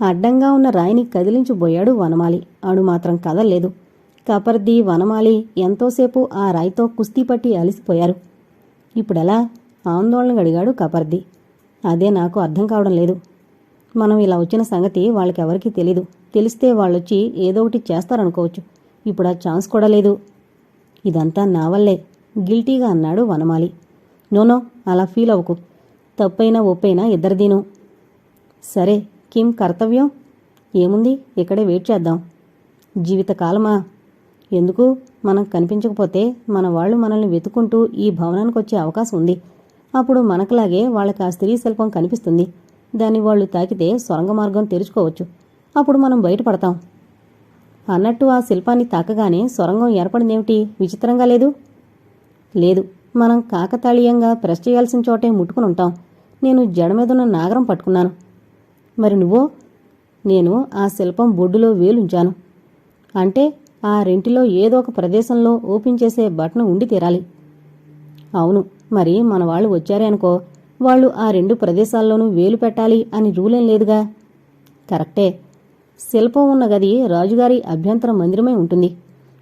అడ్డంగా ఉన్న రాయిని కదిలించిపోయాడు వనమాలి. అడు మాత్రం కదల్లేదు. కపర్ది వనమాలి ఎంతోసేపు ఆ రాయితో కుస్తీ పట్టి అలిసిపోయారు. ఇప్పుడెలా? ఆందోళన అడిగాడు కపర్ది. అదే నాకు అర్థం కావడం లేదు. మనం ఇలా వచ్చిన సంగతి వాళ్ళకెవరికీ తెలీదు. తెలిస్తే వాళ్ళొచ్చి ఏదో ఒకటి చేస్తారనుకోవచ్చు. ఇప్పుడు ఆ ఛాన్స్ కూడా లేదు. ఇదంతా నా వల్లే గిల్టీగా అన్నాడు వనమాలి. నోనో అలా ఫీల్ అవ్వకు. తప్పైనా ఒప్పైనా ఇద్దరిదీను. సరే కిం కర్తవ్యం? ఏముంది? ఇక్కడే వెయిట్ చేద్దాం. జీవితకాలమా? ఎందుకు? మనం కనిపించకపోతే మన వాళ్ళు మనల్ని వెతుకుంటూ ఈ భవనానికి వచ్చే అవకాశం ఉంది. అప్పుడు మనకులాగే వాళ్ళకి ఆ స్త్రీ శిల్పం కనిపిస్తుంది. దాన్ని వాళ్ళు తాకితే సొరంగ మార్గం తెరుచుకోవచ్చు. అప్పుడు మనం బయటపడతాం. అన్నట్టు ఆ శిల్పాన్ని తాకగానే సొరంగం ఏర్పడిందేమిటి? విచిత్రంగా లేదు? లేదు. మనం కాకతాళీయంగా ప్రెస్ చేయాల్సిన చోటే ముట్టుకుని ఉంటాం. నేను జడ మీదున్న నాగరం పట్టుకున్నాను. మరి నువ్వో? నేను ఆ శిల్పం బొడ్డులో వేలుంచాను. అంటే ఆ రెంటిలో ఏదో ఒక ప్రదేశంలో ఓపెన్ చేసే బటన్ ఉండి తీరాలి. అవును మరి మన వాళ్ళు వచ్చారే అనుకో. వాళ్ళు ఆ రెండు ప్రదేశాల్లోనూ వేలు పెట్టాలి అని రూలేం లేదుగా. కరెక్టే. శిల్పం ఉన్న గది రాజుగారి అభ్యంతర మందిరమై ఉంటుంది.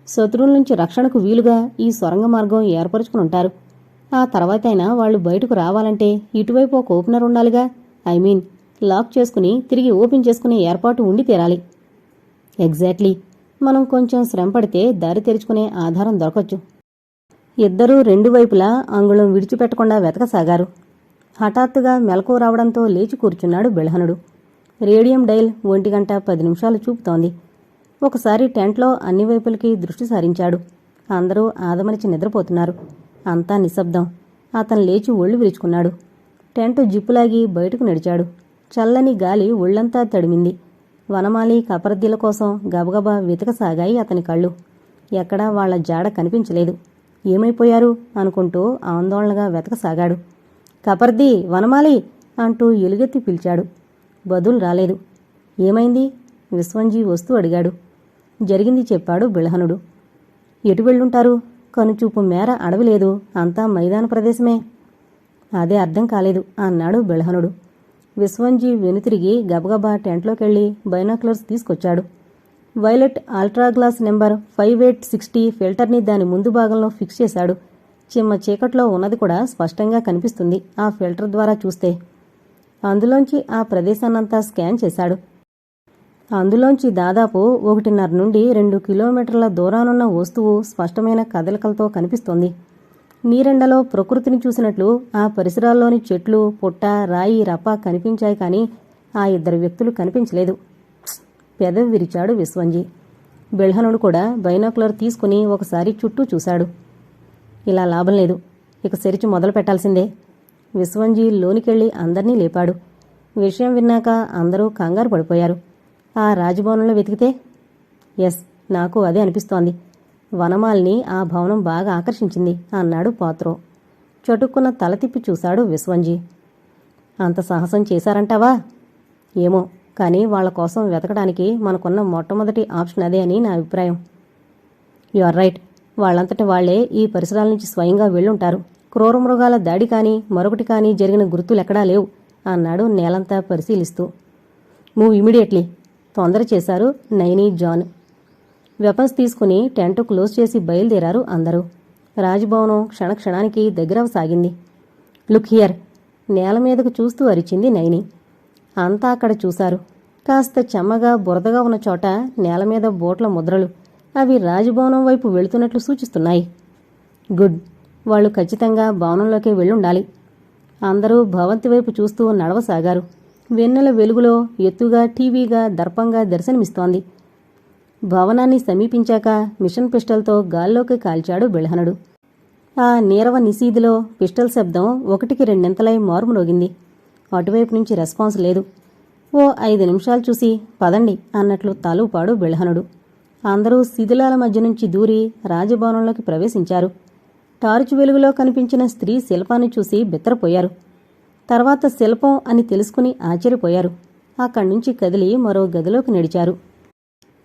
శత్రువుల నుంచి రక్షణకు వీలుగా ఈ సొరంగ మార్గం ఏర్పరచుకుని ఉంటారు. ఆ తర్వాతైనా వాళ్ళు బయటకు రావాలంటే ఇటువైపు ఒక ఓపెనర్ ఉండాలిగా. ఐ మీన్ లాక్ చేసుకుని తిరిగి ఓపెన్ చేసుకునే ఏర్పాటు ఉండి తీరాలి. ఎగ్జాక్ట్లీ. మనం కొంచెం శ్రమ పడితే దారి తెరుచుకునే ఆధారం దొరకచ్చు. ఇద్దరూ రెండు వైపులా అంగుళం విడిచిపెట్టకుండా వెతకసాగారు. హఠాత్తుగా మెలకు రావడంతో లేచి కూర్చున్నాడు బిల్హనుడు రేడియం డైల్ ఒంటి గంట పది నిమిషాలు చూపుతోంది. ఒకసారి టెంట్లో అన్ని వైపులకి దృష్టి సారించాడు. అందరూ ఆదమరిచి నిద్రపోతున్నారు. అంతా నిశ్శబ్దం. అతను లేచి ఒళ్ళు విరుచుకున్నాడు. టెంట్ జిప్పులాగి బయటకు నడిచాడు. చల్లని గాలి ఒళ్ళంతా తడిమింది. వనమాలి కపరద్దీల కోసం గబగబా వెతకసాగాయి అతని కళ్ళు. ఎక్కడా వాళ్ళ జాడ కనిపించలేదు. ఏమైపోయారు అనుకుంటూ ఆందోళనగా వెతకసాగాడు. కపర్ది వనమాలి అంటూ ఎలుగెత్తి పిలిచాడు. బదులు రాలేదు. ఏమైంది? విశ్వంజీ వస్తూ అడిగాడు. జరిగింది చెప్పాడు బిల్హనుడు ఎటు వెళ్ళుంటారు? కనుచూపు మేర అడవి లేదు అంతా మైదాన ప్రదేశమే. అదే అర్థం కాలేదు అన్నాడు బిల్హనుడు విశ్వంజీ వెనుతిరిగి గబగబా టెంట్లోకెళ్ళి బైనాక్లర్స్ తీసుకొచ్చాడు. Violet ultra glass number five eight sixty ఫిల్టర్ని దాని ముందు భాగంలో ఫిక్స్ చేశాడు. చిమ్మ చీకట్లో ఉన్నది కూడా స్పష్టంగా కనిపిస్తుంది ఆ ఫిల్టర్ ద్వారా చూస్తే. అందులోంచి ఆ ప్రదేశాన్నంతా స్కాన్ చేశాడు. అందులోంచి దాదాపు ఒకటిన్నర నుండి రెండు కిలోమీటర్ల దూరానున్న వస్తువు స్పష్టమైన కదలికలతో కనిపిస్తోంది. నీరెండలో ప్రకృతిని చూసినట్లు ఆ పరిసరాల్లోని చెట్లు పుట్ట రాయి రప్ప కనిపించాయి కానీ ఆ ఇద్దరు వ్యక్తులు కనిపించలేదు. పెదవి విరిచాడు విశ్వంజీ. బెల్హనుడు కూడా బైనాకులర్ తీసుకుని ఒకసారి చుట్టూ చూశాడు. ఇలా లాభం లేదు. ఇక సెరిచి మొదలు పెట్టాల్సిందే. విశ్వంజీ లోనికెళ్ళి అందర్నీ లేపాడు. విషయం విన్నాక అందరూ కంగారు పడిపోయారు. ఆ రాజభవనంలో వెతికితే ఎస్ నాకు అదే అనిపిస్తోంది. వనమాల్ని ఆ భవనం బాగా ఆకర్షించింది అన్నాడు పాత్రో. చటుక్కున తల తిప్పి చూశాడు విశ్వంజీ. అంత సాహసం చేశారంటావా? ఏమో కానీ వాళ్ళ కోసం వెతకడానికి మనకున్న మొట్టమొదటి ఆప్షన్ అదే అని నా అభిప్రాయం. You are right. వాళ్ళంతటి వాళ్ళే ఈ పరిసరాల నుంచి స్వయంగా వెళ్ళుంటారు. క్రూర మృగాల దాడి కానీ మరొకటి కానీ జరిగిన గుర్తులెక్కడా లేవు అన్నాడు నేలంతా పరిశీలిస్తూ. మూవ్ ఇమీడియట్లీ తొందర చేశారు నైని జాన్. వెపన్స్ తీసుకుని టెంట్ క్లోజ్ చేసి బయలుదేరారు అందరూ. రాజభవనం క్షణక్షణానికి దగ్గరవసాగింది లుక్ హియర్ నేల మీదకు చూస్తూ అరిచింది నైని. అంతా అక్కడ చూశారు. కాస్త చెమ్మగా బురదగా ఉన్న చోట నేల మీద బోట్ల ముద్రలు అవి రాజభవనం వైపు వెళుతున్నట్లు సూచిస్తున్నాయి. గుడ్. వాళ్ళు ఖచ్చితంగా భవనంలోకి వెళ్ళుండాలి. అందరూ భవంతి వైపు చూస్తూ నడవసాగారు. వెన్నెల వెలుగులో ఎత్తుగా టీవీగా దర్పంగా దర్శనమిస్తోంది. భవనాన్ని సమీపించాక మిషన్ పిస్టల్తో గాల్లోకి కాల్చాడు బిల్హనుడు ఆ నీరవ నిశీదిలో పిస్టల్ శబ్దం ఒకటికి రెండింతలై మారుమరోగింది అటువైపు నుంచి రెస్పాన్స్ లేదు. ఓ ఐదు నిమిషాలు చూసి పదండి అన్నట్లు తలూపాడు బిల్హనుడు అందరూ శిథిలాల మధ్య నుంచి దూరి రాజభవనంలోకి ప్రవేశించారు. టార్చ్ వెలుగులో కనిపించిన స్త్రీ శిల్పాన్ని చూసి బిత్తరపోయారు. తర్వాత శిల్పం అని తెలుసుకుని ఆశ్చర్యపోయారు. అక్కడి నుంచి కదిలి మరో గదిలోకి నడిచారు.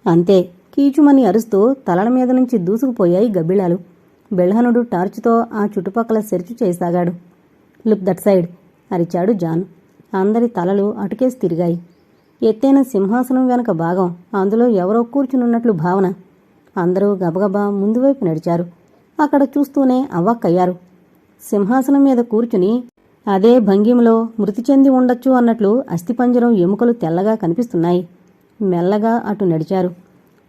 అంతే. కీచుమని అరుస్తూ తలల మీద నుంచి దూసుకుపోయాయి గబ్బిళాలు. బెల్హనుడు టార్చుతో ఆ చుట్టుపక్కల సెర్చు చేయసాగాడు లుక్ దట్ సైడ్ అరిచాడు జాన్. అందరి తలలు అటుకేసి తిరిగాయి ఎత్తైన సింహాసనం వెనక భాగం అందులో ఎవరో కూర్చునున్నట్లు భావన. అందరూ గబగబా ముందువైపు నడిచారు. అక్కడ చూస్తూనే అవ్వక్కయ్యారు. సింహాసనం మీద కూర్చుని అదే భంగిమలో మృతి చెంది ఉండొచ్చు అన్నట్లు అస్థిపంజరం ఎముకలు తెల్లగా కనిపిస్తున్నాయి. మెల్లగా అటు నడిచారు.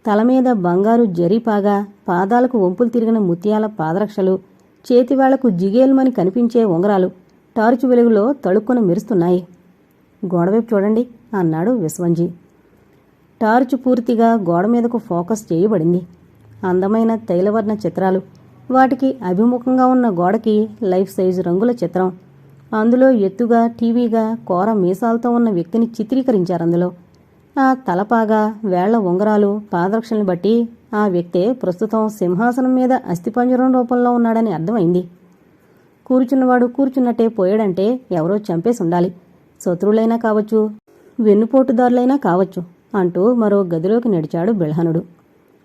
తల మీద బంగారు జరీపాగా పాదాలకు వంపులు తిరిగిన ముత్యాల పాదరక్షలు చేతివాళ్ళకు జిగేల్మని కనిపించే ఉంగరాలు టార్చు వెలుగులో తళుక్కున మెరుస్తున్నాయి. గోడవైపు చూడండి అన్నాడు విశ్వంజీ. టార్చ్ పూర్తిగా గోడ మీదకు ఫోకస్ చేయబడింది. అందమైన తైలవర్ణ చిత్రాలు వాటికి అభిముఖంగా ఉన్న గోడకి లైఫ్ సైజు రంగుల చిత్రం. అందులో ఎత్తుగా టీవీగా కోర మీసాలతో ఉన్న వ్యక్తిని చిత్రీకరించారు అందులో. ఆ తలపాగా వేళ్ళ ఉంగరాలు పాదరక్షల్ని బట్టి ఆ వ్యక్తే ప్రస్తుతం సింహాసనం మీద అస్థిపంజరం రూపంలో ఉన్నాడని అర్థమైంది. కూర్చున్నవాడు కూర్చున్నట్టే పోయాడంటే ఎవరో చంపేసి ఉండాలి శత్రువులైనా కావచ్చు వెన్నుపోటుదారులైనా కావచ్చు అంటూ మరో గదిలోకి నడిచాడు బిల్హనుడు.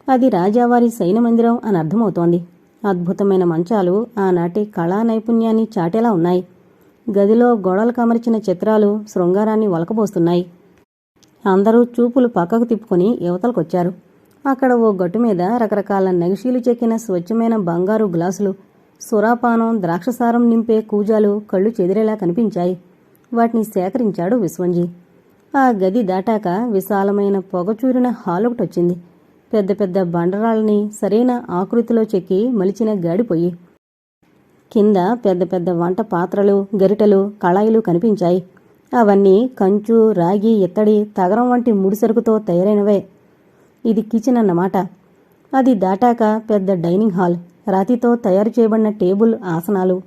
అది రాజావారి సైన మందిరం అని అర్థమవుతోంది. అద్భుతమైన మంచాలు ఆనాటి కళా నైపుణ్యాన్ని చాటేలా ఉన్నాయి. గదిలో గోడలకు అమర్చిన చిత్రాలు శృంగారాన్ని వలకబోస్తున్నాయి. అందరూ చూపులు పక్కకు తిప్పుకొని యువతలకొచ్చారు. అక్కడ ఓ గట్టు మీద రకరకాల నగిషీలు చెక్కిన స్వచ్ఛమైన బంగారు గ్లాసులు సురాపానం ద్రాక్షసారం నింపే కూజాలు కళ్ళు చెదిరేలా కనిపించాయి. వాటిని సేకరించాడు విశ్వంజీ. ఆ గది దాటాక విశాలమైన పొగచూరిన హాలొకటొచ్చింది పెద్ద పెద్ద బండరాళ్ళని సరైన ఆకృతిలో చెక్కి మలిచిన గాడిపోయి కింద పెద్ద పెద్ద వంట పాత్రలు గరిటెలు కళాయిలు కనిపించాయి. అవన్నీ కంచు రాగి ఇత్తడి తగరం వంటి ముడిసరుకుతో తయారైనవే. ఇది కిచెన్ అన్నమాట. అది దాటాక పెద్ద డైనింగ్ హాల్. రాతితో తయారు చేయబడిన టేబుల్ ఆసనాలు.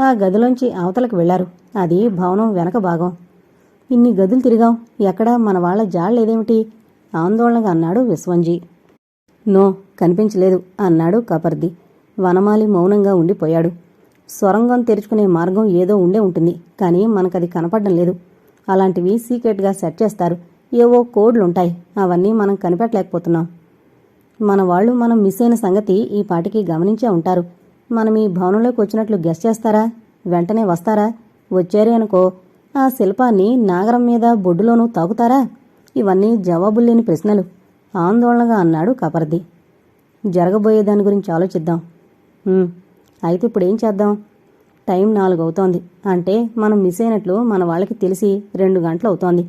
ఆ గదిలోంచి అవతలకు వెళ్ళారు. అది భవనం వెనక భాగం. ఇన్ని గదులు తిరిగాం ఎక్కడా? మన వాళ్ళ జాళ్ళేదేమిటి ఆందోళనగా అన్నాడు విశ్వంజీ. నో కనిపించలేదు అన్నాడు కపర్ది. వనమాలి మౌనంగా ఉండిపోయాడు. సొరంగం తెరుచుకునే మార్గం ఏదో ఉండే ఉంటుంది కానీ మనకది కనపడడం లేదు. అలాంటివి సీక్రెట్గా సెట్ చేస్తారు. ఏవో కోడ్లుంటాయి. అవన్నీ మనం కనిపెట్టలేకపోతున్నాం. మన వాళ్ళు మనం మిస్ అయిన సంగతి ఈ పాటికి గమనించే ఉంటారు. మనం ఈ భవనంలోకి వచ్చినట్లు గెస్ చేస్తారా? వెంటనే వస్తారా? వచ్చారే అనుకో ఆ శిల్పాన్ని నాగరం మీద బొడ్డులోనూ తాగుతారా ఇవన్నీ జవాబుల్లేని ప్రశ్నలు. ఆందోళనగా అన్నాడు కపర్ది. జరగబోయే దాని గురించి ఆలోచిద్దాం. అయితే ఇప్పుడు ఏం చేద్దాం? టైం నాలుగు అవుతోంది అంటే మనం మిస్ అయినట్లు మన వాళ్ళకి తెలిసి రెండు గంటలు అవుతోంది.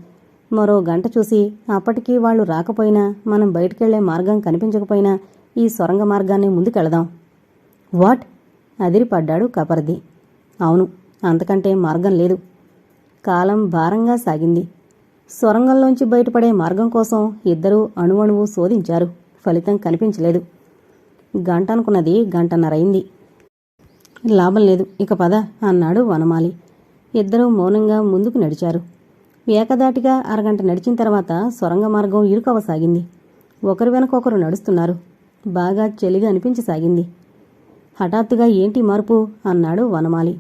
మరో గంట చూసి అప్పటికీ వాళ్ళు రాకపోయినా మనం బయటికెళ్ళే మార్గం కనిపించకపోయినా ఈ సొరంగ మార్గాన్ని ముందుకెళదాం. వాట్? అదిరిపడ్డాడు కపర్ది. అవును అంతకంటే మార్గం లేదు. కాలం భారంగా సాగింది. సొరంగంలోంచి బయటపడే మార్గం కోసం ఇద్దరూ అణువణువు శోధించారు. ఫలితం కనిపించలేదు. గంట అనుకున్నది గంటన్నరైంది లాభం లేదు. ఇక పద అన్నాడు వనమాలి. ఇద్దరూ మౌనంగా ముందుకు నడిచారు. ఏకదాటిగా అరగంట నడిచిన తర్వాత సొరంగ మార్గం ఇరుకవసాగింది. ఒకరు వెనకొకరు నడుస్తున్నారు. బాగా చలిగా అనిపించసాగింది. హఠాత్తుగా ఏంటి మార్పు? అన్నాడు వనమాలి.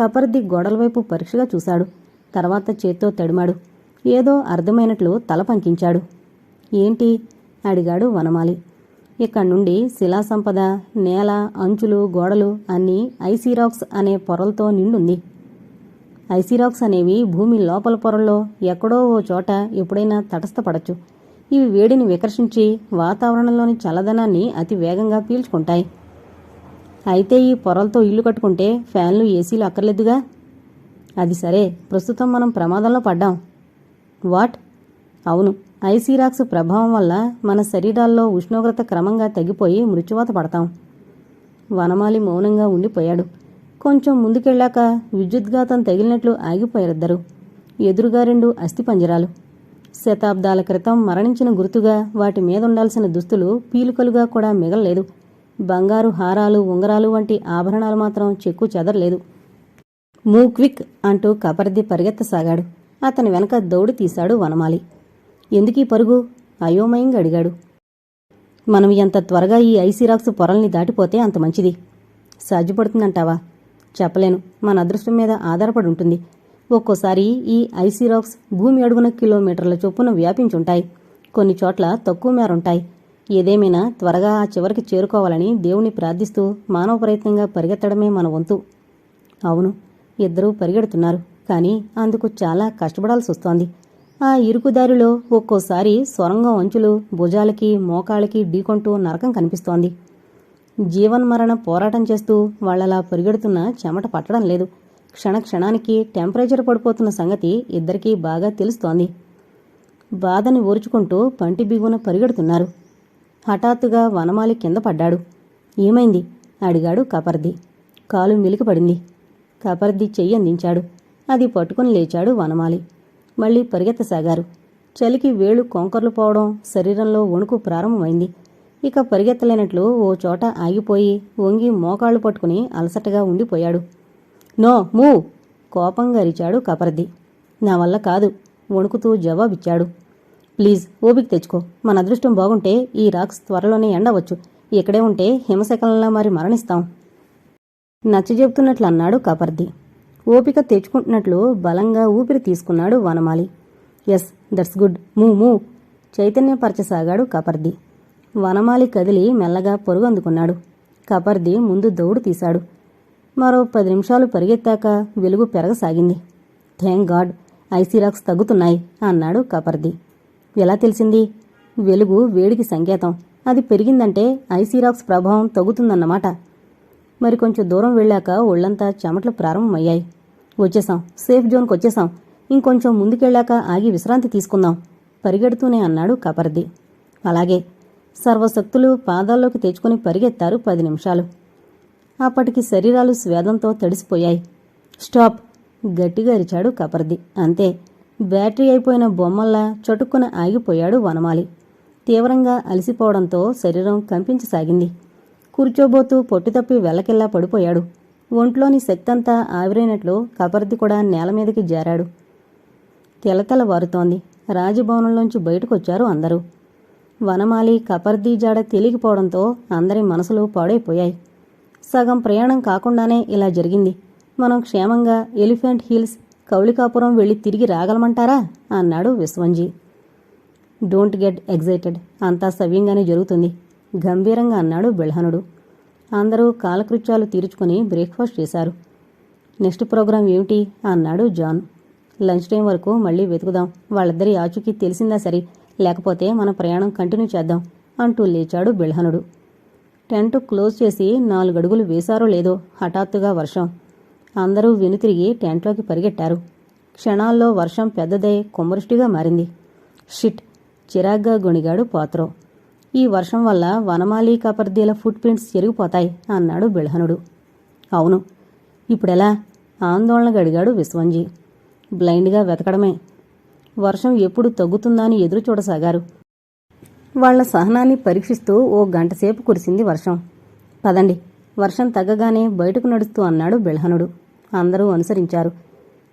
కపర్ది గోడలవైపు పరీక్షగా చూశాడు. తర్వాత చేత్తో తడిమాడు. ఏదో అర్థమైనట్లు తల పంకించాడు. ఏంటి? అడిగాడు వనమాలి. ఇక్కడి నుండి శిలా సంపద నేల అంచులు గోడలు అన్నీ ఐసీరాక్స్ అనే పొరలతో నిండుంది. ఐసీరాక్స్ అనేవి భూమి లోపల పొరల్లో ఎక్కడో ఓ చోట ఎప్పుడైనా తటస్థపడచ్చు. ఇవి వేడిని వికర్షించి వాతావరణంలోని చల్లదనాన్ని అతి వేగంగా పీల్చుకుంటాయి. అయితే ఈ పొరలతో ఇల్లు కట్టుకుంటే ఫ్యాన్లు ఏసీలు అక్కర్లేదుగా? అది సరే ప్రస్తుతం మనం ప్రమాదంలో పడ్డాం. వాట్? అవును. ఐసీరాక్స్ ప్రభావం వల్ల మన శరీరాల్లో ఉష్ణోగ్రత క్రమంగా తగ్గిపోయి మృత్యువాత పడతాం. వనమాలి మౌనంగా ఉండిపోయాడు. కొంచెం ముందుకెళ్ళాక విద్యుద్ఘాతం తగిలినట్లు ఆగిపోయారిద్దరు. ఎదురుగా రెండు అస్థిపంజరాలు. శతాబ్దాల క్రితం మరణించిన గుర్తుగా వాటి మీద ఉండాల్సిన దుస్తులు పీలుకలుగా కూడా మిగలలేదు. బంగారు హారాలు ఉంగరాలు వంటి ఆభరణాలు మాత్రం చెక్కు చెదరలేదు. మూక్విక్ అంటూ కపరిది పరిగెత్తసాగాడు. అతని వెనక దౌడు తీశాడు వనమాలి. ఎందుకీ పరుగు? అయోమయంగా అడిగాడు. మనం ఎంత త్వరగా ఈ ఐసిరాక్స్ పొరల్ని దాటిపోతే అంత మంచిది. సాధ్యపడుతుందంటావా చెప్పలేను. మన అదృష్టం మీద ఆధారపడి ఉంటుంది. ఒక్కోసారి ఈ ఐసిరాక్స్ భూమి అడుగున కిలోమీటర్ల చొప్పున వ్యాపించుంటాయి. కొన్ని చోట్ల తక్కువ మేరుంటాయి. ఏదేమైనా త్వరగా ఆ చివరికి చేరుకోవాలని దేవుని ప్రార్థిస్తూ మానవ ప్రయత్నంగా పరిగెత్తడమే మన వంతు. అవును ఇద్దరూ పరిగెడుతున్నారు కానీ అందుకు చాలా కష్టపడాల్సి వస్తోంది ఆ ఇరుకుదారిలో ఒక్కోసారి సొరంగం అంచులు భుజాలకి మోకాళ్ళకి ఢీకొంటూ నరకం కనిపిస్తోంది. జీవన్మరణ పోరాటం చేస్తూ వాళ్ళలా పరిగెడుతున్న చెమట పట్టడం లేదు. క్షణ క్షణానికి టెంపరేచర్ పడిపోతున్న సంగతి ఇద్దరికీ బాగా తెలుస్తోంది. బాధని ఓర్చుకుంటూ పంటి బిగున పరిగెడుతున్నారు. హఠాత్తుగా వనమాలి కింద పడ్డాడు. ఏమైంది? అడిగాడు కపర్ది. కాలు మిలికపడింది. కపర్ది చెయ్యి అందించాడు అది పట్టుకుని లేచాడు వనమాలి. మళ్ళీ పరిగెత్తసాగారు. చలికి వేళ్ళు కొంకర్లు పోవడం శరీరంలో వణుకు ప్రారంభమైంది. ఇక పరిగెత్తలేనట్లు ఓ చోట ఆగిపోయి వంగి మోకాళ్ళు పట్టుకుని అలసటగా ఉండిపోయాడు. నో మూ కోపంగా అరిచాడు కపర్ది. నా వల్ల కాదు వణుకుతూ జవాబిచ్చాడు. ప్లీజ్ ఓపిక తెచ్చుకో. మన అదృష్టం బాగుంటే ఈ రాక్స్ త్వరలోనే ఎండవచ్చు. ఇక్కడే ఉంటే హిమశకలంలా మరి మరణిస్తాం నచ్చచెబుతున్నట్లు అన్నాడు కపర్ది. ఓపిక తెచ్చుకుంటున్నట్లు బలంగా ఊపిరి తీసుకున్నాడు వనమాలి. Yes that's good. మూ మూ. చైతన్యపరచసాగాడు కపర్ది. వనమాలి కదిలి మెల్లగా పొరుగు అందుకున్నాడు. కపర్ది ముందు దౌడు తీశాడు. మరో పది నిమిషాలు పరిగెత్తాక వెలుగు పెరగసాగింది. థ్యాంక్ గాడ్ ఐసీరాక్స్ తగ్గుతున్నాయి అన్నాడు కపర్ది. ఎలా తెలిసింది? వెలుగు వేడికి సంకేతం. అది పెరిగిందంటే ఐసీరాక్స్ ప్రభావం తగ్గుతుందన్నమాట. మరి కొంచెం దూరం వెళ్ళాక ఒళ్ళంతా చెమటలు ప్రారంభమయ్యాయి. వచ్చేసాం సేఫ్ జోన్కి వచ్చేసాం ఇంకొంచెం ముందుకెళ్ళాక ఆగి విశ్రాంతి తీసుకుందాం. పరిగెడుతూనే అన్నాడు కపర్ది. అలాగే. సర్వశక్తులు పాదాల్లోకి తెచ్చుకుని పరిగెత్తారు పది నిమిషాలు. అప్పటికి శరీరాలు స్వేదంతో తడిసిపోయాయి. స్టాప్! గట్టిగా అరిచాడు కపర్ది. అంతే. బ్యాటరీ అయిపోయిన బొమ్మల్లా చటుక్కున ఆగిపోయాడు వనమాలి. తీవ్రంగా అలసిపోవడంతో శరీరం కంపించసాగింది. కూర్చోబోతూ పొట్టితప్పి వెల్లకిల్లా పడిపోయాడు. ఒంట్లోని శక్తంతా ఆవిరైనట్లు కపర్ది కూడా నేల మీదకి జారాడు. తెలతెల వారుతోంది రాజభవనంలోంచి బయటకొచ్చారు అందరూ. వనమాలి కపర్దీ జాడ తెలియకపోవడంతో అందరి మనసులు పాడైపోయాయి. సగం ప్రయాణం కాకుండానే ఇలా జరిగింది. మనం క్షేమంగా ఎలిఫెంట్ హిల్స్ కౌళికాపురం వెళ్ళి తిరిగి రాగలమంటారా? అన్నాడు విశ్వంజీ. Don't get excited. అంతా సవ్యంగానే జరుగుతుంది. గంభీరంగా అన్నాడు బిల్హనుడు. అందరూ కాలకృత్యాలు తీర్చుకుని బ్రేక్ఫాస్ట్ చేశారు. నెక్స్ట్ ప్రోగ్రాం ఏమిటి? అన్నాడు జాన్. లంచ్ టైం వరకు మళ్ళీ వెతుకుదాం. వాళ్ళిద్దరి ఆచూకీ తెలిసిందా సరే లేకపోతే మన ప్రయాణం కంటిన్యూ చేద్దాం అంటూ లేచాడు బిల్హనుడు. టెంట్ క్లోజ్ చేసి నాలుగడుగులు వేశారో లేదో హఠాత్తుగా వర్షం. అందరూ వెనుతిరిగి టెంట్లోకి పరిగెట్టారు. క్షణాల్లో వర్షం పెద్దదై కుమ్మరుష్టిగా మారింది. షిట్! చిరాగ్గా గొణిగాడు పాత్రో. ఈ వర్షం వల్ల వనమాలి కపర్దీల ఫుట్ ప్రింట్స్ చెరిగిపోతాయి అన్నాడు బిల్హనుడు అవును ఇప్పుడెలా? ఆందోళన గడిగాడు విశ్వంజీ. బ్లైండ్గా వెతకడమే. వర్షం ఎప్పుడు తగ్గుతుందా అని ఎదురు చూడసాగారు వాళ్ళ సహనాన్ని పరీక్షిస్తూ ఓ గంటసేపు కురిసింది వర్షం. పదండి వర్షం తగ్గగానే బయటకు నడుస్తూ అన్నాడు బిల్హనుడు అందరూ అనుసరించారు.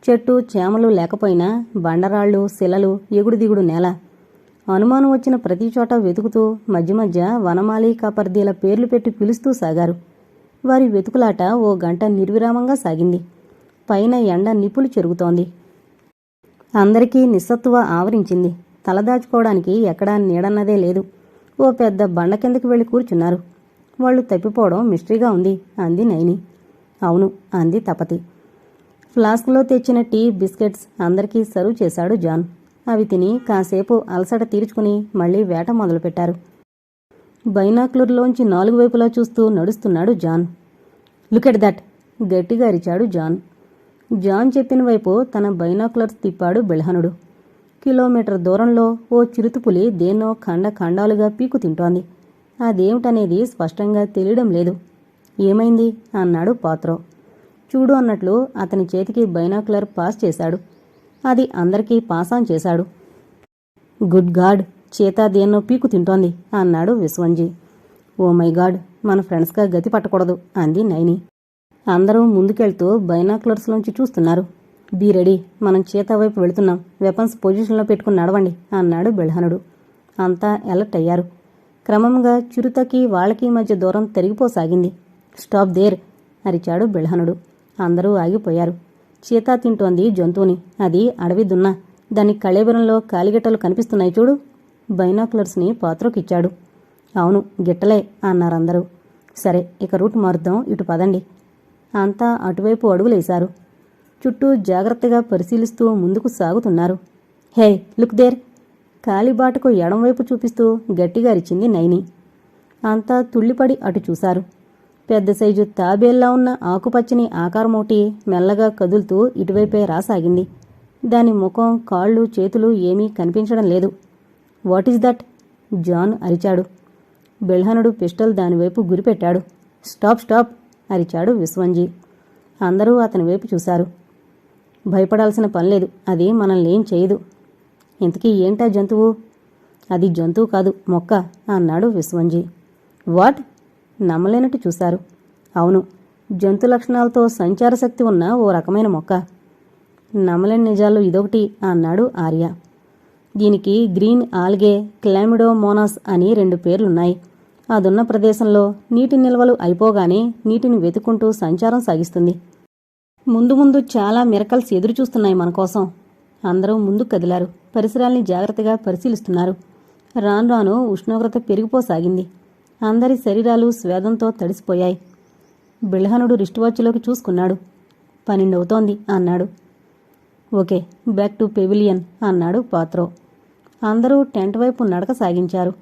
చెట్టు చేమలు లేకపోయినా బండరాళ్ళు శిలలు ఎగుడు దిగుడు నేల అనుమానం వచ్చిన ప్రతి చోట వెతుకుతూ మధ్య మధ్య వనమాలి కాపర్దీల పేర్లు పెట్టి పిలుస్తూ సాగారు. వారి వెతుకులాట ఓ గంట నిర్విరామంగా సాగింది. పైన ఎండ నిప్పులు చెరుగుతోంది. అందరికీ నిస్సత్తువ ఆవరించింది. తలదాచుకోవడానికి ఎక్కడా నీడన్నదే లేదు. ఓ పెద్ద బండ కిందకి వెళ్ళి కూర్చున్నారు. వాళ్ళు తప్పిపోవడం మిస్టరీగా ఉంది అంది నైని. అవును అంది తపతి. ఫ్లాస్క్లో తెచ్చిన టీ బిస్కెట్స్ అందరికీ సర్వ్ చేశాడు జాన్. అవి తిని కాసేపు అలసట తీర్చుకుని మళ్ళీ వేట మొదలుపెట్టారు. బైనాక్లూర్లోంచి నాలుగు వైపులా చూస్తూ నడుస్తున్నాడు జాన్. Look at that! గట్టిగా అరిచాడు జాన్. జాన్ చెప్పిన వైపు తన బైనాక్లర్స్ తిప్పాడు బిల్హనుడు. కిలోమీటర్ దూరంలో ఓ చిరుతుపులి దేన్నో ఖండ ఖండాలుగా పీకు తింటోంది. అదేమిటనేది స్పష్టంగా తెలియడం లేదు. ఏమైంది? అన్నాడు పాత్రో. చూడు అన్నట్లు అతని చేతికి బైనాక్లర్ పాస్ చేశాడు. అది అందరికీ పాసాన్ చేశాడు. గుడ్ గాడ్ చేత దేన్నో పీకు తింటోంది అన్నాడు విశ్వంజీ. ఓ మై గాడ్ మన ఫ్రెండ్స్గా గతి పట్టకూడదు అంది నైని. అందరూ ముందుకెళ్తూ బైనాక్లర్స్లోంచి చూస్తున్నారు. బీ రెడీ మనం చేత వైపు వెళుతున్నాం. వెపన్స్ పొజిషన్లో పెట్టుకుని నడవండి అన్నాడు బిల్హనుడు. అంతా ఎలర్ట్ అయ్యారు. క్రమంగా చిరుతకి వాళ్ళకి మధ్య దూరం తిరిగిపోసాగింది. స్టాప్ దేర్ అరిచాడు బిల్హనుడు. అందరూ ఆగిపోయారు. చీతా తింటోంది జంతువుని. అది అడవి దున్న. దాని కళేబరంలో కాలిగిట్టలు కనిపిస్తున్నాయి చూడు. బైనాకులర్స్ని పాత్రకిచ్చాడు. అవును గిట్టలే అన్నారందరూ. సరే ఇక రూట్ మారుద్దాం. ఇటు పదండి. అంతా అటువైపు అడుగులేశారు. చుట్టూ జాగ్రత్తగా పరిశీలిస్తూ ముందుకు సాగుతున్నారు. హే లుక్ దేర్. కాలిబాటకు ఎడంవైపు చూపిస్తూ గట్టిగా అరిచింది నైని. అంతా తుళ్ళిపడి అటు చూశారు. పెద్ద సైజు తాబేల్లా ఉన్న ఆకుపచ్చని ఆకారమోటి మెల్లగా కదులుతూ ఇటువైపే రాసాగింది. దాని ముఖం కాళ్ళు చేతులు ఏమీ కనిపించడం లేదు. What is that? జాన్ అరిచాడు. బెల్హనుడు పిస్టల్ దానివైపు గురిపెట్టాడు. స్టాప్ స్టాప్ అరిచాడు విశ్వంజీ. అందరూ అతని వైపు చూశారు. భయపడాల్సిన పనిలేదు అది మనల్ని ఏం చేయదు. ఇంతకీ ఏంటా జంతువు? అది జంతువు కాదు మొక్క అన్నాడు విశ్వంజీ. వాట్? నమ్మలేనట్టు చూశారు. అవును జంతు లక్షణాలతో సంచార శక్తి ఉన్న ఓ రకమైన మొక్క. నమ్మలేని నిజాలు ఇదొకటి అన్నాడు ఆర్య. దీనికి గ్రీన్ ఆల్గే క్లామిడోమోనాస్ అని రెండు పేర్లున్నాయి. అదున్న ప్రదేశంలో నీటి నిల్వలు అయిపోగానే నీటిని వెతుక్కుంటూ సంచారం సాగిస్తుంది. ముందు ముందు చాలా మిరకల్స్ ఎదురు చూస్తున్నాయి మన కోసం. అందరూ ముందు కదిలారు. పరిసరాల్ని జాగ్రత్తగా పరిశీలిస్తున్నారు. రాను రాను ఉష్ణోగ్రత పెరిగిపోసాగింది. అందరి శరీరాలు స్వేదంతో తడిసిపోయాయి. బిల్హనుడు రిస్టువాచ్లోకి చూసుకున్నాడు. పన్నెండవుతోంది అన్నాడు. ఓకే బ్యాక్ టు పెవిలియన్ అన్నాడు పాత్రో. అందరూ టెంట్ వైపు నడక సాగించారు.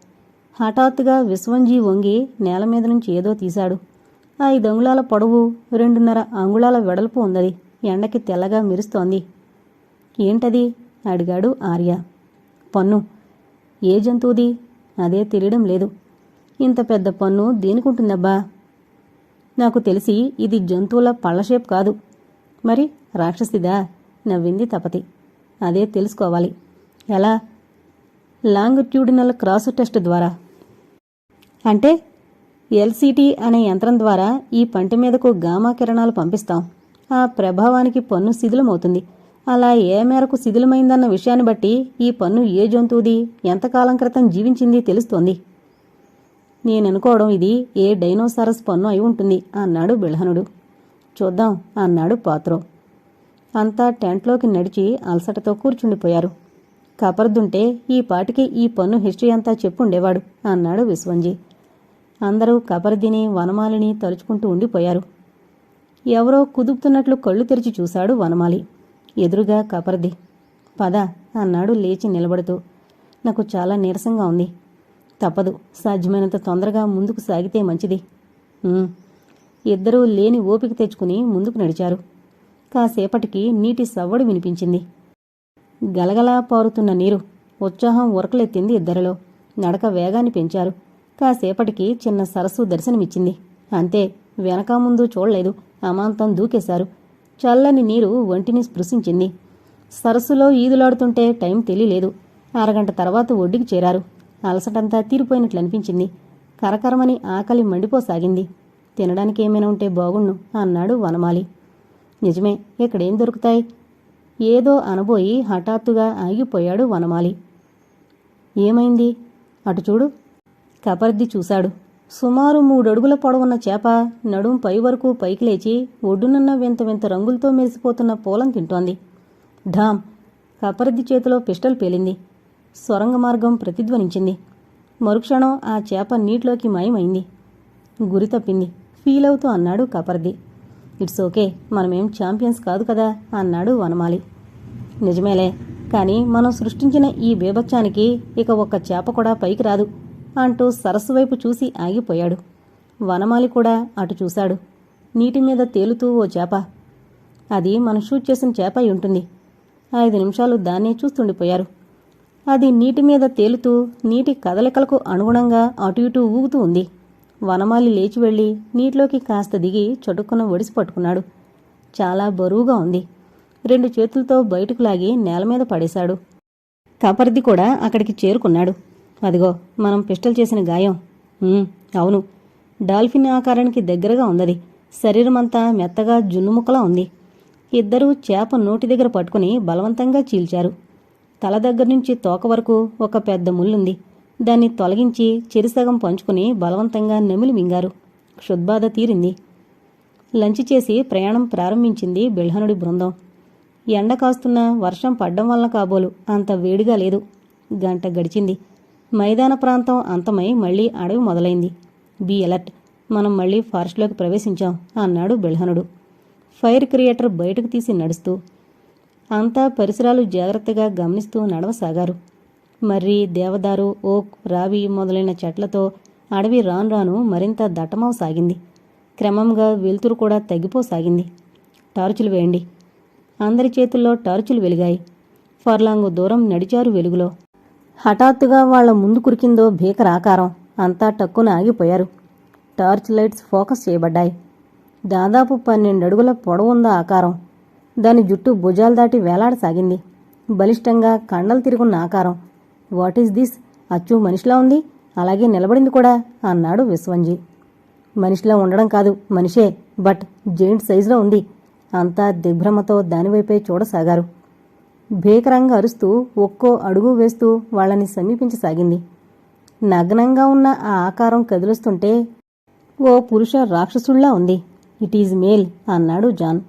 హఠాత్తుగా విశ్వంజీ వంగి నేల మీద నుంచి ఏదో తీశాడు. ఐదు అంగుళాల పొడవు రెండున్నర అంగుళాల వెడల్పు ఉన్నది. ఎండకి తెల్లగా మెరుస్తోంది. ఏంటది? అడిగాడు ఆర్య. పన్ను. ఏ జంతువుది? అదే తెలియడం లేదు. ఇంత పెద్ద పన్ను దేనికుంటుందబ్బా? నాకు తెలిసి ఇది జంతువుల పళ్ళ షేప్ కాదు. మరి రాక్షసిదా? నవ్వింది తపతి. అదే తెలుసుకోవాలి. ఎలా? లాంగిట్యూడినల్ క్రాస్ టెస్ట్ ద్వారా. అంటే ఎల్సిటీ అనే యంత్రం ద్వారా ఈ పంట మీదకు గామా కిరణాలు పంపిస్తాం. ఆ ప్రభావానికి పన్ను శిథిలమవుతుంది. అలా ఏ మేరకు శిథిలమైందన్న విషయాన్ని బట్టి ఈ పన్ను ఏ జంతువుది ఎంతకాలం క్రితం జీవించింది తెలుస్తోంది. నేననుకోవడం ఇది ఏ డైనోసారస్ పన్ను అయి ఉంటుంది అన్నాడు బిల్హనుడు చూద్దాం అన్నాడు పాత్రో. అంతా టెంట్లోకి నడిచి అలసటతో కూర్చుండిపోయారు. కపర్దుంటే ఈ పాటికి ఈ పన్ను హిస్టరీ అంతా చెప్పుండేవాడు అన్నాడు విశ్వంజీ. అందరూ కపర్దిని వనమాలిని తలుచుకుంటూ ఉండిపోయారు. ఎవరో కుదుపుతున్నట్లు కళ్ళు తెరిచి చూశాడు వనమాలి. ఎదురుగా కపర్ది. పద అన్నాడు లేచి నిలబడుతూ. నాకు చాలా నీరసంగా ఉంది. తప్పదు. సాధ్యమైనంత తొందరగా ముందుకు సాగితే మంచిది. ఇద్దరూ లేని ఓపిక తెచ్చుకుని ముందుకు నడిచారు. కాసేపటికి నీటి సవ్వడి వినిపించింది. గలగలా పారుతున్న నీరు ఉత్సాహం ఉరకలెత్తింది ఇద్దరిలో. నడక వేగాన్ని పెంచారు. కాసేపటికి చిన్న సరస్సు దర్శనమిచ్చింది. అంతే వెనక ముందు చూడలేదు. అమాంతం దూకేశారు. చల్లని నీరు ఒంటిని స్పృశించింది. సరస్సులో ఈదులాడుతుంటే టైం తెలియలేదు. అరగంట తర్వాత ఒడ్డుకి చేరారు. అలసటంతా తీరిపోయినట్లు అనిపించింది. కరకరమని ఆకలి మండిపోసాగింది. తినడానికి ఏమైనా ఉంటే బాగుండు అన్నాడు వనమాలి. నిజమే ఇక్కడేం దొరుకుతాయి? ఏదో అనబోయి హఠాత్తుగా ఆగిపోయాడు వనమాలి. ఏమైంది? అటు చూడు. కపర్ది చూశాడు. సుమారు మూడడుగుల పొడవున్న చేప నడుం పై వరకు పైకి లేచి ఒడ్డునున్న వింత వింత రంగులతో మెరిసిపోతున్న పూలం తింటోంది. ఢామ్! కపర్ది చేతిలో పిస్టల్ పేలింది. సొరంగ మార్గం ప్రతిధ్వనించింది. మరుక్షణం ఆ చేప నీటిలోకి మాయమైంది. గురి తప్పింది. ఫీల్ అవుతూ అన్నాడు కపర్ది. ఇట్స్ ఓకే మనమేం ఛాంపియన్స్ కాదు కదా అన్నాడు వనమాలి. నిజమేలే కానీ మనం సృష్టించిన ఈ బీభత్సానికి ఇక ఒక్క చేప కూడా పైకి రాదు అంటూ సరస్సు వైపు చూసి ఆగిపోయాడు. వనమాలి కూడా అటు చూశాడు. నీటి మీద తేలుతూ ఓ చేప. అది మనం షూట్ చేసిన చేప అయి ఉంటుంది. ఐదు నిమిషాలు దాన్నే చూస్తుండిపోయారు. అది నీటి మీద తేలుతూ నీటి కదలికలకు అనుగుణంగా అటు ఇటు ఊగుతూ ఉంది. వనమాలి లేచి వెళ్ళి నీటిలోకి కాస్త దిగి చటుక్కున ఒడిసి పట్టుకున్నాడు. చాలా బరువుగా ఉంది. రెండు చేతులతో బయటకు లాగి నేల మీద పడేశాడు. కపర్ది కూడా అక్కడికి చేరుకున్నాడు. అదిగో మనం పిస్టల్ చేసిన గాయం. అవును. డాల్ఫిన్ ఆకారానికి దగ్గరగా ఉందది శరీరమంతా మెత్తగా జున్ను ముక్కలా ఉంది. ఇద్దరూ చేప నోటి దగ్గర పట్టుకుని బలవంతంగా చీల్చారు. తల దగ్గర నుంచి తోక వరకు ఒక పెద్ద ముల్లుంది దాన్ని తొలగించి చెరిసగం పంచుకుని బలవంతంగా నెమిలి మింగారు. క్షుద్బాధ తీరింది. లంచ్ చేసి ప్రయాణం ప్రారంభించింది బిల్హనుడి బృందం. ఎండ కాస్తున్న వర్షం పడ్డం వలన కాబోలు అంత వేడిగా లేదు. గంట గడిచింది. మైదాన ప్రాంతం అంతమై మళ్ళీ అడవి మొదలైంది. Be alert! మనం మళ్ళీ ఫారెస్ట్లోకి ప్రవేశించాం అన్నాడు బిల్హనుడు ఫైర్ క్రియేటర్ బయటకు తీసి నడుస్తూ అంతా పరిసరాలు జాగ్రత్తగా గమనిస్తూ నడవసాగారు. మర్రి దేవదారు ఓక్ రావి మొదలైన చెట్లతో అడవి రాను రాను మరింత దట్టమవసాగింది. క్రమంగా వెలుతురు కూడా తగ్గిపోసాగింది. టార్చులు వేయండి. అందరి చేతుల్లో టార్చులు వెలిగాయి. ఫర్లాంగు దూరం నడిచారు వెలుగులో. హఠాత్తుగా వాళ్ళ ముందు కురికిందో భీకర ఆకారం అంతా టక్కున ఆగిపోయారు. టార్చ్ లైట్స్ ఫోకస్ చేయబడ్డాయి. దాదాపు పన్నెండు అడుగుల పొడవుంద ఆకారం. దాని జుట్టు భుజాలు దాటి వేలాడసాగింది. బలిష్టంగా కండలు తిరుగున్న ఆకారం. What is this? అచ్చు మనిషిలా ఉంది. అలాగే నిలబడింది కూడా అన్నాడు విశ్వంజీ. మనిషిలా ఉండడం కాదు మనిషే బట్ జెయింట్ సైజులో ఉంది. అంతా దిగ్భ్రమతో దానివైపే చూడసాగారు. భీకరంగా అరుస్తూ ఒక్కో అడుగు వేస్తూ వాళ్ళని సమీపించసాగింది. నగ్నంగా ఉన్న ఆ ఆకారం కదిలిస్తుంటే ఓ పురుష రాక్షసుల్లా ఉంది. ఇట్ ఈజ్ మేల్ అన్నాడు జాన్.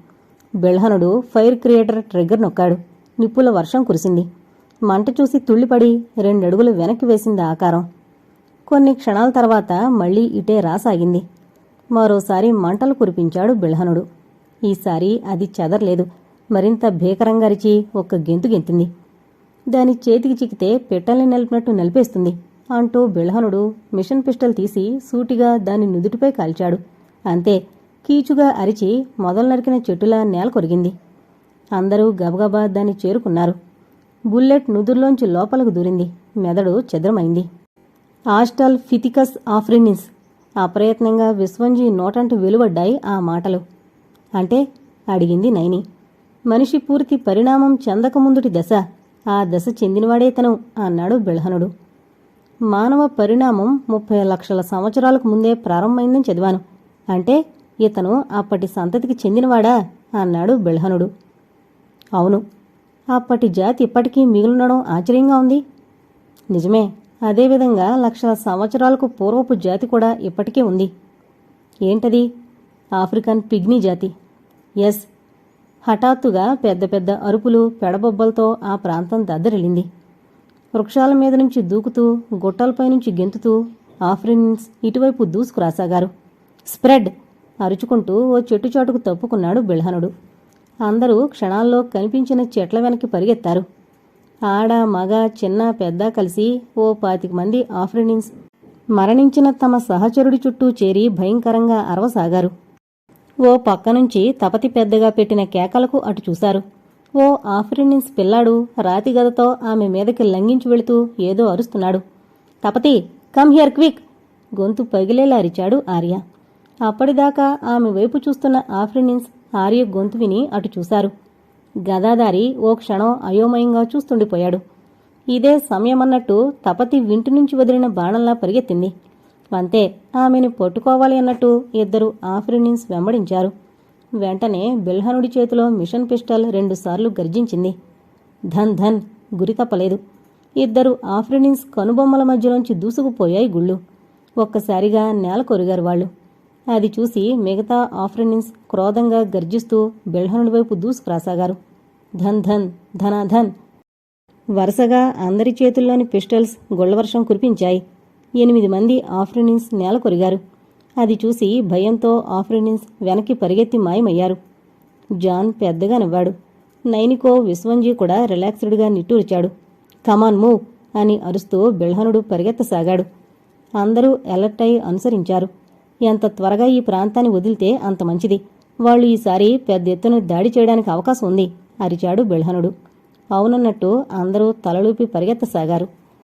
బెల్హనుడు ఫైర్ క్రియేటర్ ట్రిగ్గర్ నొక్కాడు. నిప్పుల వర్షం కురిసింది. మంట చూసి తుళ్ళిపడి రెండడుగులు వెనక్కి వేసింది ఆకారం. కొన్ని క్షణాల తర్వాత మళ్ళీ ఇటే రాసాగింది. మరోసారి మంటలు కురిపించాడు బిల్హనుడు. ఈసారి అది చెదరలేదు. మరింత భీకరంగా అరిచి ఒక్క గెంతు గెంతింది. దాని చేతికి చిక్కితే పిట్టల్ని నలిపినట్టు నలిపేస్తుంది అంటూ బిల్హనుడు మిషన్ పిస్టల్ తీసి సూటిగా దాని నుదుటిపై కాల్చాడు. అంతే కీచుగా అరిచి మొదలు నరికిన చెట్టులా నేల కొరిగింది. అందరూ గబగబా దాన్ని చేరుకున్నారు. బుల్లెట్ నుదుర్లోంచి లోపలకు దూరింది. మెదడు చెదరమైంది ఆస్టల్ ఫితికస్ ఆఫ్రినిస్. అప్రయత్నంగా విశ్వంజీ నోటంటూ వెలువడ్డాయి ఆ మాటలు. అంటే అడిగింది నైని. మనిషి పూర్తి పరిణామం చెందకముందుటి దశ. ఆ దశ చెందినవాడే తను అన్నాడు బిల్హనుడు మానవ పరిణామం ముప్పై లక్షల సంవత్సరాలకు ముందే ప్రారంభమైందని చదివాను. అంటే ఇతను అప్పటి సంతతికి చెందినవాడా? అన్నాడు బిల్హనుడు. అవును. అప్పటి జాతి ఇప్పటికీ మిగులుండడం ఆశ్చర్యంగా ఉంది. నిజమే. అదేవిధంగా లక్షల సంవత్సరాలకు పూర్వపు జాతి కూడా ఇప్పటికే ఉంది. ఏంటది? ఆఫ్రికన్ పిగ్నీ జాతి. ఎస్. హఠాత్తుగా పెద్ద పెద్ద అరుపులు పెడబొబ్బలతో ఆ ప్రాంతం దద్దరిల్లింది. వృక్షాల మీద నుంచి దూకుతూ గుట్టలపై నుంచి గెంతుతూ ఆఫ్రిన్స్ ఇటువైపు దూసుకురాసాగారు. స్ప్రెడ్! అరుచుకుంటూ ఓ చెట్టు చాటుకు తప్పుకున్నాడు బిల్హనుడు అందరూ క్షణాల్లో కనిపించిన చెట్ల వెనక్కి పరిగెత్తారు. ఆడ మగ చిన్న పెద్ద కలిసి ఓ పాతిక మంది ఆఫ్రినిన్స్ మరణించిన తమ సహచరుడి చుట్టూ చేరి భయంకరంగా అరవసాగారు. ఓ పక్క నుంచి తపతి పెద్దగా పెట్టిన కేకలకు అటు చూశారు. ఓ ఆఫ్రినిన్స్ పిల్లాడు రాతిగదతో ఆమె మీదకి లంఘించి వెళుతూ ఏదో అరుస్తున్నాడు. Tapati come here quick! గొంతు పగిలేలా అరిచాడు ఆర్య. అప్పటిదాకా ఆమె వైపు చూస్తున్న ఆఫ్రినిన్స్ ఆర్య గొంతు విని అటు చూశారు. గదాదారి ఓ క్షణం అయోమయంగా చూస్తుండిపోయాడు. ఇదే సమయమన్నట్టు తపతి వింటి నుంచి వదిలిన బాణంలా పరిగెత్తింది. అంతే ఆమెను పట్టుకోవాలి అన్నట్టు ఇద్దరు ఆఫ్రినిన్స్ వెంబడించారు. వెంటనే బిల్హనుడి చేతిలో మిషన్ పిస్టల్ రెండుసార్లు గర్జించింది. ధన్ ధన్ గురి తప్పలేదు. ఇద్దరు ఆఫ్రినిన్స్ కనుబొమ్మల మధ్యలోంచి దూసుకుపోయాయి గుళ్ళు. ఒక్కసారిగా నేల కొరిగారు వాళ్ళు. అది చూసి మిగతా ఆఫ్రెనిన్స్ క్రోధంగా గర్జిస్తూ బిల్హనుడి వైపు దూసుకురాసాగారు. ధన్ ధన్ ధనాధన్ వరుసగా అందరి చేతుల్లోని పిస్టల్స్ గుళ్ళవర్షం కురిపించాయి. ఎనిమిది మంది ఆఫ్రెనిన్స్ నేల కొరిగారు అది చూసి భయంతో ఆఫ్రెనిన్స్ వెనక్కి పరిగెత్తి మాయమయ్యారు. జాన్ పెద్దగా నవ్వాడు. నైనికో విశ్వంజీ కూడా రిలాక్స్డ్గా నిట్టూర్చాడు. కమాన్ మూవ్ అని అరుస్తూ బిల్హనుడు పరిగెత్తసాగాడు. అందరూ అలర్ట్ అయి అనుసరించారు. ఎంత త్వరగా ఈ ప్రాంతాన్ని వదిలితే అంత మంచిది. వాళ్ళు ఈసారి పెద్ద ఎత్తున దాడి చేయడానికి అవకాశం ఉంది అరిచాడు బిల్హనుడు. అవునన్నట్టు అందరూ తలలూపి పరిగెత్తసాగారు.